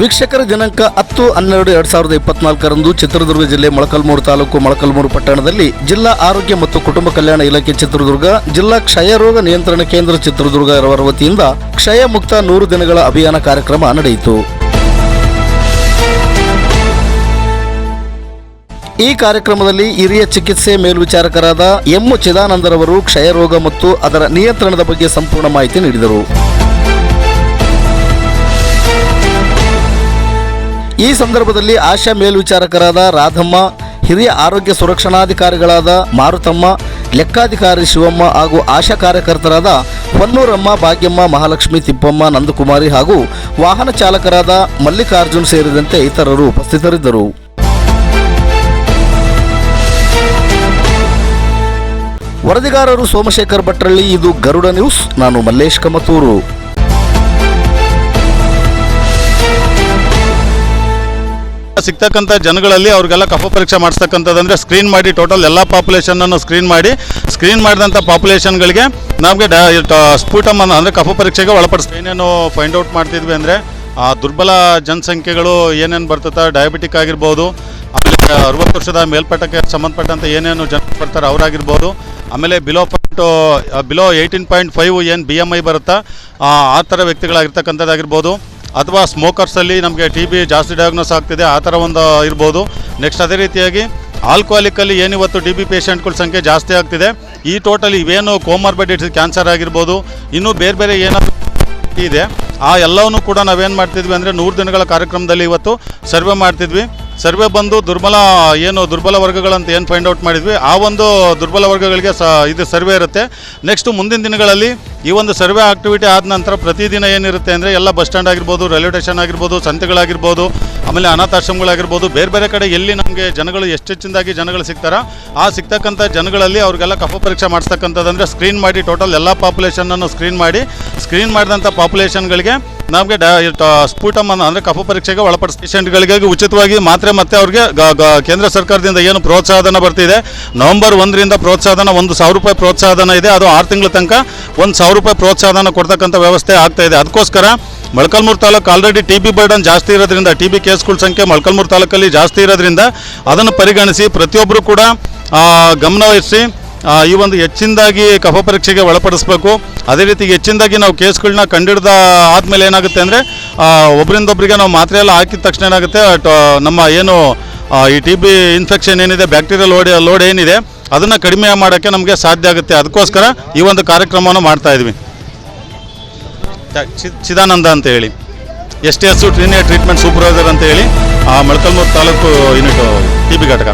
ವೀಕ್ಷಕರ ದಿನಾಂಕ ಹತ್ತು, ಹನ್ನೆರಡು, ಎರಡ್ ಸಾವಿರದ ಇಪ್ಪತ್ನಾಲ್ಕರಂದು ಚಿತ್ರದುರ್ಗ ಜಿಲ್ಲೆ ಮೊಳಕಲ್ಮೂರು ತಾಲೂಕು ಮೊಳಕಲ್ಮೂರು ಪಟ್ಟಣದಲ್ಲಿ ಜಿಲ್ಲಾ ಆರೋಗ್ಯ ಮತ್ತು ಕುಟುಂಬ ಕಲ್ಯಾಣ ಇಲಾಖೆ ಚಿತ್ರದುರ್ಗ, ಜಿಲ್ಲಾ ಕ್ಷಯ ರೋಗ ನಿಯಂತ್ರಣ ಕೇಂದ್ರ ಚಿತ್ರದುರ್ಗ ಅವರ ವತಿಯಿಂದ ಕ್ಷಯ ಮುಕ್ತ ನೂರು ದಿನಗಳ ಅಭಿಯಾನ ಕಾರ್ಯಕ್ರಮ ನಡೆಯಿತು. ಈ ಕಾರ್ಯಕ್ರಮದಲ್ಲಿ ಹಿರಿಯ ಚಿಕಿತ್ಸೆ ಮೇಲ್ವಿಚಾರಕರಾದ ಎಂ ಚಿದಾನಂದರವರು ಕ್ಷಯ ರೋಗ ಮತ್ತು ಅದರ ನಿಯಂತ್ರಣದ ಬಗ್ಗೆ ಸಂಪೂರ್ಣ ಮಾಹಿತಿ ನೀಡಿದರು. ಈ ಸಂದರ್ಭದಲ್ಲಿ ಆಶಾ ಮೇಲ್ವಿಚಾರಕರಾದ ರಾಧಮ್ಮ, ಹಿರಿಯ ಆರೋಗ್ಯ ಸುರಕ್ಷಣಾಧಿಕಾರಿಗಳಾದ ಮಾರುತಮ್ಮ, ಲೆಕ್ಕಾಧಿಕಾರಿ ಶಿವಮ್ಮ ಹಾಗೂ ಆಶಾ ಕಾರ್ಯಕರ್ತರಾದ ಹೊನ್ನೂರಮ್ಮ, ಭಾಗ್ಯಮ್ಮ, ಮಹಾಲಕ್ಷ್ಮಿ, ತಿಪ್ಪಮ್ಮ, ನಂದಕುಮಾರಿ ಹಾಗೂ ವಾಹನ ಚಾಲಕರಾದ ಮಲ್ಲಿಕಾರ್ಜುನ್ ಸೇರಿದಂತೆ ಇತರರು ಉಪಸ್ಥಿತರಿದ್ದರು. ವರದಿಗಾರರು ಸೋಮಶೇಖರ್ ಭಟ್ರಳ್ಳಿ, ಇದು ಗರುಡ ನ್ಯೂಸ್. ನಾನು ಮಲ್ಲೇಶ್ ಕಮತೂರು. ಸಿಗ್ತಕ್ಕಂಥ ಜನಗಳಲ್ಲಿ ಅವ್ರಿಗೆಲ್ಲ ಕಫ ಪರೀಕ್ಷೆ ಮಾಡಿಸ್ತಕ್ಕಂಥದ್ದಂದರೆ ಸ್ಕ್ರೀನ್ ಮಾಡಿ ಟೋಟಲ್ ಎಲ್ಲ ಪಾಪ್ಯುಲೇಷನನ್ನು ಸ್ಕ್ರೀನ್ ಮಾಡಿ ಸ್ಕ್ರೀನ್ ಮಾಡಿದಂಥ ಪಾಪ್ಯುಲೇಷನ್ಗಳಿಗೆ ನಮಗೆ ಡ ಸ್ಫುಟಮ್ ಅನ್ನ- ಅಂದರೆ ಕಫ ಪರೀಕ್ಷೆಗೆ ಒಳಪಡಿಸ್ತೀವಿ ಏನೇನು ಫೈಂಡ್ ಔಟ್ ಮಾಡ್ತಿದ್ವಿ ಅಂದರೆ ದುರ್ಬಲ ಜನಸಂಖ್ಯೆಗಳು ಏನೇನು ಬರ್ತದೆ ಡಯಾಬಿಟಿಕ್ ಆಗಿರ್ಬೋದು, ಆಮೇಲೆ ಅರವತ್ತು ವರ್ಷದ ಮೇಲ್ಪಟ್ಟಕ್ಕೆ ಸಂಬಂಧಪಟ್ಟಂಥ ಏನೇನು ಜನ ಬರ್ತಾರೆ ಅವರಾಗಿರ್ಬೋದು, ಆಮೇಲೆ below point below eighteen point five ಏನು ಬಿ ಎಂ ಐ ಬರುತ್ತಾ ಆ ಥರ ವ್ಯಕ್ತಿಗಳಾಗಿರ್ತಕ್ಕಂಥದ್ದಾಗಿರ್ಬೋದು. ಅಥವಾ ಸ್ಮೋಕರ್ಸಲ್ಲಿ ನಮಗೆ ಟಿ ಬಿ ಜಾಸ್ತಿ ಡಯಾಗ್ನೋಸ್ ಆಗ್ತಿದೆ, ಆ ಥರ ಒಂದು ಇರ್ಬೋದು. ನೆಕ್ಸ್ಟ್ ಅದೇ ರೀತಿಯಾಗಿ ಆಲ್ಕೋಹಾಲಿಕಲ್ಲಿ ಏನಿವತ್ತು ಡಿ ಬಿ ಪೇಷಂಟ್ಗಳ ಸಂಖ್ಯೆ ಜಾಸ್ತಿ ಆಗ್ತಿದೆ. ಈ ಟೋಟಲ್ ಇವೇನು ಕೋಮಾರ್ಬಿಡಿಟ್ಸ್ ಕ್ಯಾನ್ಸರ್ ಆಗಿರ್ಬೋದು, ಇನ್ನೂ ಬೇರೆ ಬೇರೆ ಏನಾದರೂ ಇದೆ, ಆ ಎಲ್ಲವನ್ನೂ ಕೂಡ ನಾವೇನು ಮಾಡ್ತಿದ್ವಿ ಅಂದರೆ ನೂರು ದಿನಗಳ ಕಾರ್ಯಕ್ರಮದಲ್ಲಿ ಇವತ್ತು ಸರ್ವೆ ಮಾಡ್ತಿದ್ವಿ. ಸರ್ವೆ ಬಂದು ದುರ್ಬಲ, ಏನು ದುರ್ಬಲ ವರ್ಗಗಳಂತ ಏನು ಫೈಂಡ್ ಔಟ್ ಮಾಡಿದ್ವಿ. ಆ ಒಂದು ದುರ್ಬಲ ವರ್ಗಗಳಿಗೆ ಸ, ಇದು ಸರ್ವೆ ಇರುತ್ತೆ. ನೆಕ್ಸ್ಟು ಮುಂದಿನ ದಿನಗಳಲ್ಲಿ ಈ ಒಂದು ಸರ್ವೆ ಆಕ್ಟಿವಿಟಿ ಆದ ನಂತರ ಪ್ರತಿದಿನ ಏನಿರುತ್ತೆ ಅಂದರೆ ಎಲ್ಲ ಬಸ್ ಸ್ಟ್ಯಾಂಡ್ ಆಗಿರ್ಬೋದು ರೈಲ್ವೆ ಸ್ಟೇಷನ್ ಆಗಿರ್ಬೋದು, ಸಂತೆಗಳಾಗಿರ್ಬೋದು, ಆಮೇಲೆ ಅನಾಥಾಶ್ರಮಗಳಾಗಿರ್ಬೋದು, ಬೇರೆ ಬೇರೆ ಕಡೆ ಎಲ್ಲಿ ನಮಗೆ ಜನಗಳು ಎಷ್ಟೆಚ್ಚಿಂದಾಗಿ ಜನಗಳು ಸಿಗ್ತಾರೋ, ಆ ಸಿಗ್ತಕ್ಕಂಥ ಜನಗಳಲ್ಲಿ ಅವ್ರಿಗೆಲ್ಲ ಕಫ ಪರೀಕ್ಷೆ ಮಾಡಿಸ್ತಕ್ಕಂಥದ್ದಂದ್ರೆ ಸ್ಕ್ರೀನ್ ಮಾಡಿ ಟೋಟಲ್ ಎಲ್ಲ ಪಾಪ್ಯುಲೇಷನನ್ನು ಸ್ಕ್ರೀನ್ ಮಾಡಿ ಸ್ಕ್ರೀನ್ ಮಾಡಿದಂಥ ಪಾಪ್ಯುಲೇಷನ್ಗಳಿಗೆ ನಮಗೆ ಡ ಅಂದ್ರೆ ಕಫ ಪರೀಕ್ಷೆಗೆ ಒಳಪಡಿಸ್ ಪೇಷಂಟ್ಗಳಿಗೆ ಉಚಿತವಾಗಿ ಮಾತ್ರೆ ಮತ್ತೆ ಅವ್ರಿಗೆ ಕೇಂದ್ರ ಸರ್ಕಾರದಿಂದ ಏನು ಪ್ರೋತ್ಸಾಹಧನ ಬರ್ತಿದೆ. ನವೆಂಬರ್ ಒಂದರಿಂದ ಪ್ರೋತ್ಸಾಹಧನ ಒಂದು ಸಾವಿರ ರೂಪಾಯಿ ಪ್ರೋತ್ಸಾಹಧನ ಇದೆ. ಅದು ಆರು ತಿಂಗಳ ತನಕ ಒಂದು ಸಾವಿರ ರೂಪಾಯಿ ಪ್ರೋತ್ಸಾಹಧನ ಕೊಡ್ತಕ್ಕಂಥ ವ್ಯವಸ್ಥೆ ಆಗ್ತಾ ಇದೆ. ಅದಕ್ಕೋಸ್ಕರ Molakalmuru taluk already T B burden ಜಾಸ್ತಿ ಇರೋದ್ರಿಂದ ಟಿ ಬಿ ಕೇಸ್ಗಳ ಸಂಖ್ಯೆ ಮೊಳಕಲ್ಮೂರು ತಾಲೂಕಲ್ಲಿ ಜಾಸ್ತಿ ಇರೋದ್ರಿಂದ ಅದನ್ನು ಪರಿಗಣಿಸಿ ಪ್ರತಿಯೊಬ್ಬರು ಕೂಡ ಗಮನವಹಿಸಿ ಈ ಒಂದು ಹೆಚ್ಚಿನದಾಗಿ ಕಫ ಪರೀಕ್ಷೆಗೆ ಒಳಪಡಿಸ್ಬೇಕು. ಅದೇ ರೀತಿ ಹೆಚ್ಚಿನದಾಗಿ ನಾವು ಕೇಸ್ಗಳನ್ನ ಕಂಡಿಡ್ದ ಆದಮೇಲೆ ಏನಾಗುತ್ತೆ ಅಂದರೆ ಒಬ್ಬರಿಂದೊಬ್ಬರಿಗೆ ನಾವು ಮಾತ್ರೆ ಎಲ್ಲ ಹಾಕಿದ ತಕ್ಷಣ ಏನಾಗುತ್ತೆ ನಮ್ಮ ಏನು ಈ ಟಿ ಬಿ ಇನ್ಫೆಕ್ಷನ್ ಏನಿದೆ ಬ್ಯಾಕ್ಟೀರಿಯಲ್ ಲೋಡ್ ಲೋಡ್ ಏನಿದೆ, ಅದನ್ನು ಕಡಿಮೆ ಮಾಡೋಕ್ಕೆ ನಮಗೆ ಸಾಧ್ಯ ಆಗುತ್ತೆ. ಅದಕ್ಕೋಸ್ಕರ ಈ ಒಂದು ಕಾರ್ಯಕ್ರಮವನ್ನು ಮಾಡ್ತಾ ಇದ್ವಿ. ಚಿದಾನಂದ ಅಂತ ಹೇಳಿ. S T S treatment supervisor ಅಂತ ಹೇಳಿ Molakalmuru taluk unit T B ಘಟಕ.